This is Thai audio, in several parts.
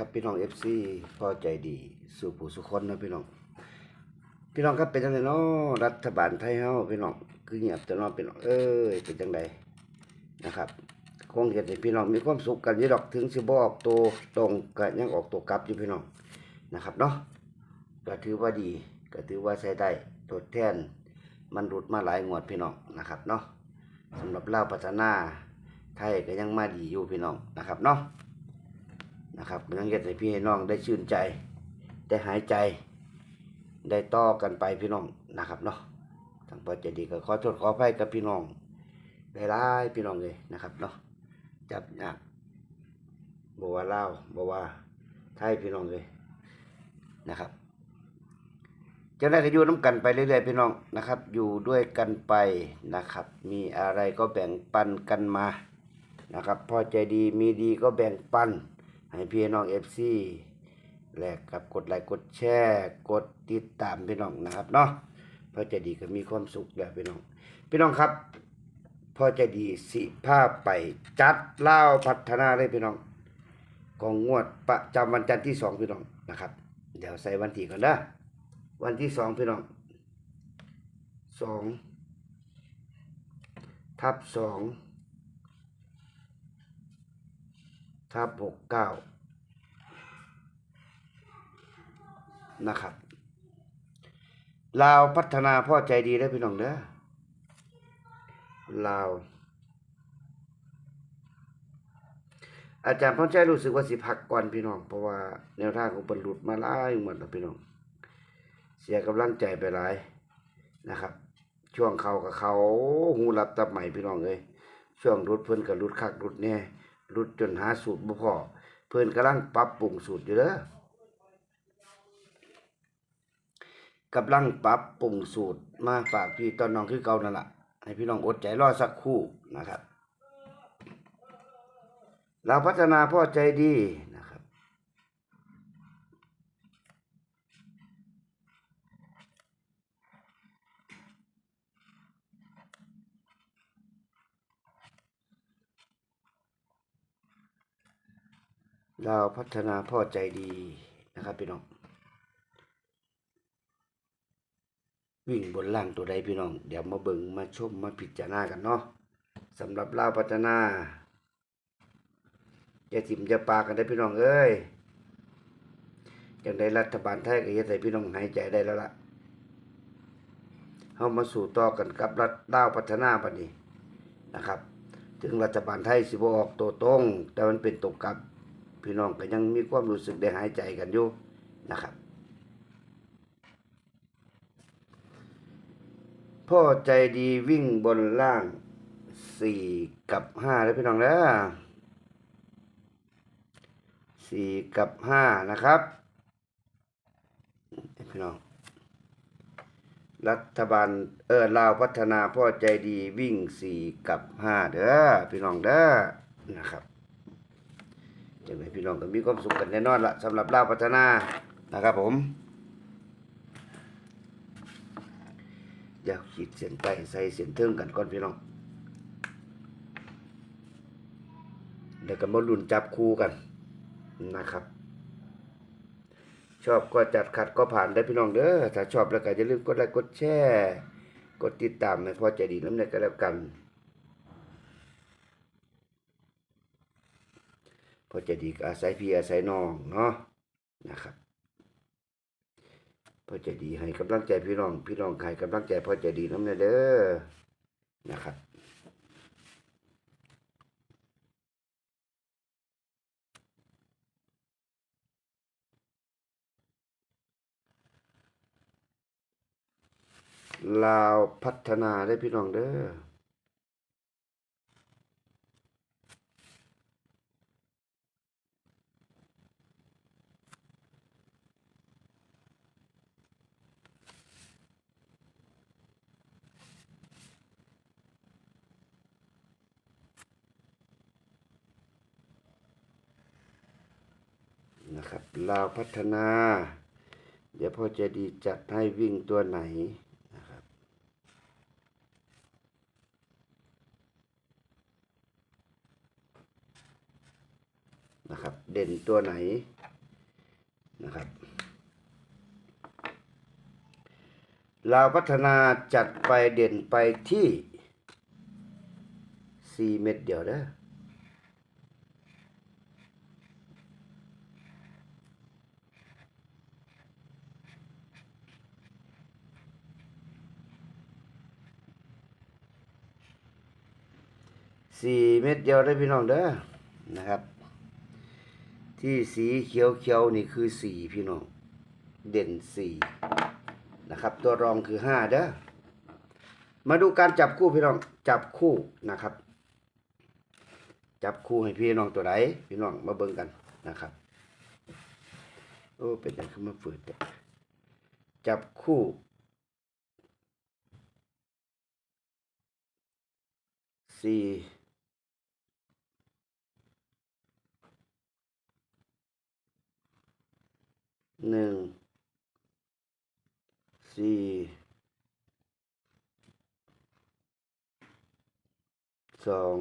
ครับพี่น้องเอฟซีพอใจดีสู่ผู้สุคนนะพี่น้อง พี่น้องครับเป็นจังไดเนาะรัฐบาลไทยเฮาพี่น้องคือเงียบแต่เนาะพี่น้องเอ้ยเป็นจังไดนะครับคงเห็นพี่น้องมีความสุขกันยี่ดอกถึงสิบออกตัวตรงก็ยังออกตัวกลับอยู่พี่น้องนะครับเนาะก็ถือว่าดีก็ถือว่าใช้ได้ทดแทนมันหลุดมาหลายงวดพี่น้องนะครับเนาะสำหรับเล่าพัฒนาไทยก็ยังมาดีอยู่พี่น้องนะครับเนาะ นะครับมันยังเฮ็ดให้พี่ให้น้องได้ชื่นใจ ได้หายใจ ได้ต่อกันไปพี่น้องนะครับเนาะทางพอใจะดีก็ขอโทษขออภัยกับพี่น้องได้ร้ายๆพี่น้องเลยนะครับเนาะจับยากบอกว่าเล่าบอกว่าไทยพี่น้องเลยนะครับจะได้ก็อยู่น้ำกันไปเรื่อยๆพี่น้องนะครับ อยู่ด้วยกันไปนะครับ มีอะไรก็แบ่งปันกันมานะครับ พอใจดีมีดีก็แบ่งปัน ให้พี่น้องเอฟซีแลกกับกดไลค์กดแชร์กดติดตามพี่น้องนะครับเนาะพอใจดีก็มีความสุขแล้วพี่น้องพี่น้องครับพอใจดีสิภาพไปจัดเล่าพัฒนาเลยพี่น้องของงวดประจำวันจันทร์ที่สองพี่น้องนะครับ เดี๋ยวใส่วันที่ก่อนนะวันที่สองพี่น้องสองทับสอง ทับหกเก้านะครับ ลาวพัฒนาพ่อใจดีได้พี่น้องเด้อลาว อาจารย์พ่อใจรู้สึกว่าสิพักก่อนพี่น้อง เพราะว่าแนวทางของบรรลุมาหลายหมดแล้วพี่น้อง เสียกำลังใจไปหลายนะครับ ช่วงเขากับเขาหูหลับตับใหม่พี่น้องเลยช่วงรุดเพิ่นกับรุดคักรุดแน่ รุดจนหาสูตรบ่พอเพิ่นกำลังปรับปรุงสูตรอยู่เด้อกำลังปรับปรุงสูตรมาฝากพี่ตอนน้องคือเก่านั่นล่ะให้พี่น้องอดใจรอสักคู่นะครับเราพัฒนาพ่อใจดีนะครับ เราพัฒนาพ่อใจดีนะครับพี่น้อง วิ่งบนล่างตัวใดพี่น้อง เดี๋ยวมาเบิ่งมาชมมาพิจารณากันเนาะสำหรับเราวพัฒนาอย่าถิ่มอย่าปากันได้พี่น้องเอ้ยจังได้รัฐบาลไทยก็เฮ็ดให้พี่น้องหายใจได้แล้วล่ะเฮามาสู่ต่อกันกับรัฐดาวพัฒนาบัดนี้นะครับ ถึงรัฐบาลไทยสิบออกตัวตรง แต่มันเป็นตรงกลับ พี่น้องก็ยังมีความรู้สึกได้หายใจกันอยู่นะครับ พ่อใจดีวิ่งบนล่างสี่กับห้าแล้วพี่น้องนะสี่กับห้านะครับ พี่น้อง รัฐบาลเออลาวพัฒนาพ่อใจดีวิ่งสี่กับห้าเด้อพี่น้องเด้อนะครับ จังไดพี่น้องก็มีความสุขกันแน่นอนละสำหรับลาวพัฒนานะครับผมเดี๋ยวขีดเส้นใต้ใส่เส้นเทิงกันก่อนพี่น้องเดี๋ยวก็มาลุ้นจับคู่กันนะครับ ชอบก็จัดขัดก็ผ่านได้พี่น้องเด้อถ้าชอบแล้วก็อย่าลืมกดไลค์กดแชร์ กดติดตามให้พ่อใจดีน้ำเนยก็แล้วกัน พอจะดีอาศัยพี่อาศัยน้องเนาะนะครับพอจะดีให้กำลังใจพี่น้อง พี่น้องให้กำลังใจพอจะดีน้ำเนเด้อนะครับลาวพัฒนาได้พี่น้องเด้อ นะครับลาวพัฒนา เดี๋ยวพ่อจะดีจัดให้วิ่งตัวไหนนะครับนะครับ เด่นตัวไหนนะครับลาวพัฒนาจัดไปเด่นไปที่ 4 เม็ดเดียวเด้อ สี่เม็ดเดียวได้พี่น้องเด้อนะครับ ที่สีเขียวเขียวๆนี่คือสี่พี่น้อง เด่นสี่นะครับ ตัวรองคือห้าเด้อมาดูการจับคู่พี่น้องจับคู่นะครับ จับคู่ให้พี่น้องตัวไหนพี่น้องมาเบิ่งกันนะครับโอ้เป็นยังขึ้นมาฝืดจับคู่สี่ หนึ่งสี่สอง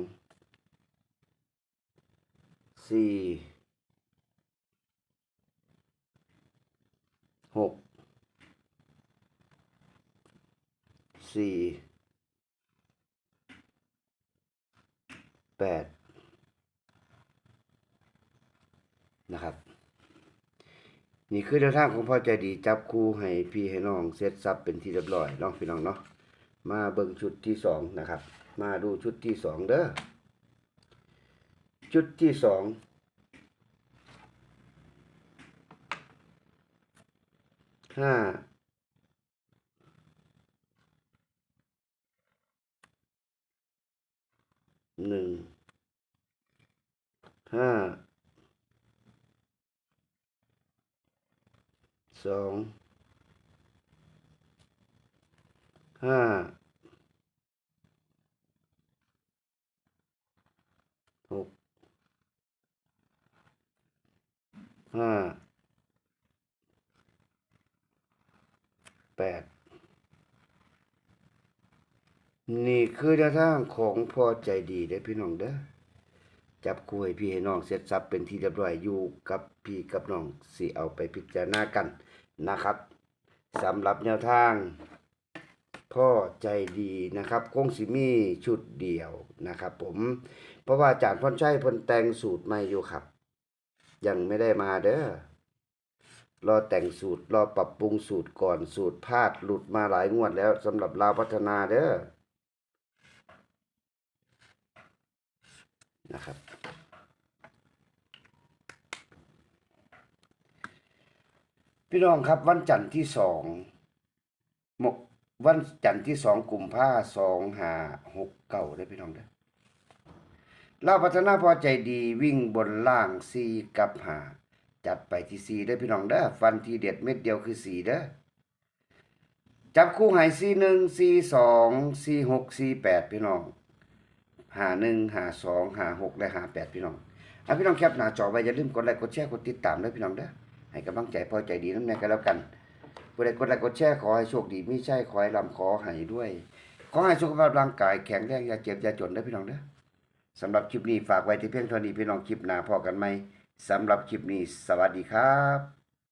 สี่หกสี่แปดนะครับ นี่คือแนวทางของพ่อใจดีจับคู่ให้พี่ให้น้องเซตซับเป็นที่เรียบร้อยน้องพี่น้องเนาะมาเบิ่งชุดที่สองนะครับ มาดูชุดที่สองเด้อชุดที่สองห้าหนึ่งห้า สองห้าหกห้าแปดนี่คือแนวทางของพอใจดีเด้พี่น้องเด้อจับคู่ให้พี่ให้น้องเสร็จสับเป็นที่เรียบร้อยอยู่กับพี่กับน้องสิเอาไปพิจารณากัน นะครับสำหรับแนวทาง พ่อใจดีนะครับคงสิมีชุดเดียวนะครับ ผมเพราะว่าอาจารย์พ่นชัยพ่นแต่งสูตรใหม่อยู่ครับ ยังไม่ได้มาเด้อรอแต่งสูตรรอปรับปรุงสูตรก่อนสูตรพลาดหลุดมาหลายงวดแล้วสำหรับลาวพัฒนาเด้อนะครับ พี่น้องครับวันจันทร์ที่สองมกวันจันทร์ที่สองกลุ่มผ้าสองหาหกเก่าได้พี่น้องเด้อเราวพัฒนาพอใจดีวิ่งบนล่างซีกับหาจัดไปที่ซีได้พี่น้องเด้อฟันทีเด็ดเม็ดเดียวคือสีเด้อจับคู่หายซีหนึ่งซีสองซีหกซีแปดพี่น้องหาหนึ่งหาสองหาหกและหาแปดพี่น้องอะพี่น้องแคปหน้าจอไว้อย่าลืมกดไลค์กดแชร์กดติดตามด้วยพี่น้องเด้อ ให้กำลังใจพอใจดีนั่นแน่กันแล้วกันผู้ใดกดไลค์กดแชร์ขอให้โชคดีไม่ใช่ขอให้ลำขอให้ด้วย ขอให้สุขภาพร่างกายแข็งแรงอย่าเจ็บอย่าจนได้พี่น้องเด้อสำหรับคลิปนี้ฝากไว้ที่เพียงเท่านี้พี่น้องคลิปหน้าพอกันไหมสำหรับคลิปนี้สวัสดีครับ